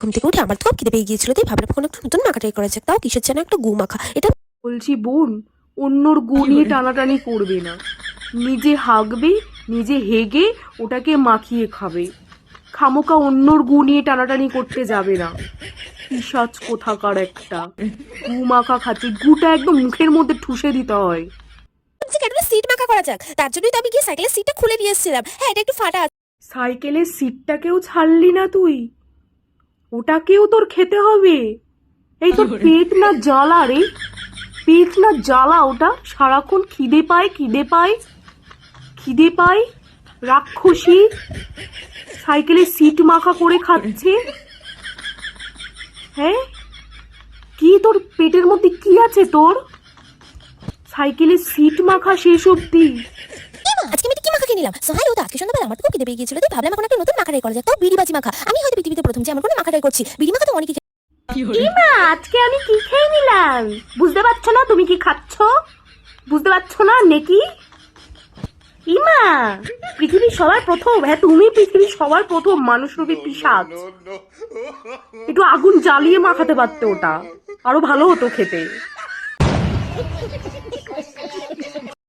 ঘুম থেকে উঠে আমার তো খিদে পেয়ে গিয়েছিল তাই ভাবলাম কোনো একটা নতুন মাখা ট্রাই করা যাক। তাও কিসের যেন একটা গু মাখা। এটা বলছি বোন অন্যর গু নিয়ে টানাটানি করবে না। নিজে হাঁকবে নিজে হেগে ওটাকে মাখিয়ে খাবে। খামোকা অন্যর গু নিয়ে টানাটানি করতে যাবে না। পিসাজ কোথাকার একটা। গু মাখা খাচ্ছে গুটা একদম মুখের মধ্যে ঠুসে দিতে হয়। সিট মাখা করা যাক। তার জন্যই তো আমি গিয়ে সাইকেলের সিটটা খুলে নিয়ে এসেছিলাম। হ্যাঁ এটা একটু ফাটা সাইকেলের সিটটাকেও ছাড়লি না তুই। ওটাকেও তোর খেতে হবে। এই তোর পেট না জ্বালা রে। পেট না জ্বালা ওটা সারাক্ষণ খিদে পায় খিদে পায় খিদে পায়। রাক্ষসী সাইকেলে সিট মাখা করে খাচ্ছে। হ্যাঁ? কি তোর পেটের মধ্যে কি আছে তোর? সাইকেলে সিট মাখা শেষ অব্দি নিলাম। সো হ্যালো তো আজকে সন্ধ্যাবেলা আমার তো খিদে পেয়ে গিয়েছিল। তাই ভাবলাম এখন একটা নতুন মাখা করা যাক। তাও বিড়ি বাজি মাখা। আমি হয়তো পৃথিবীতে প্রথম যে আমার কোনো মাখা করছি। বিড়ি মাখা তো অনেকে ইমা, আজকে আমি কি খেয়ে নিলাম? বুঝতে পারছ না? তুমি কি খাচ্ছ? বুঝতে পারছ না? নেকি? ইমা, পৃথিবীর সবার প্রথম। হ্যাঁ তুমি পৃথিবীর সবার প্রথম মানুষ রূপী পিসাজ একটু আগুন জ্বালিয়ে মাখাতে পারতে ওটা। আরও ভালো হতো খেতে।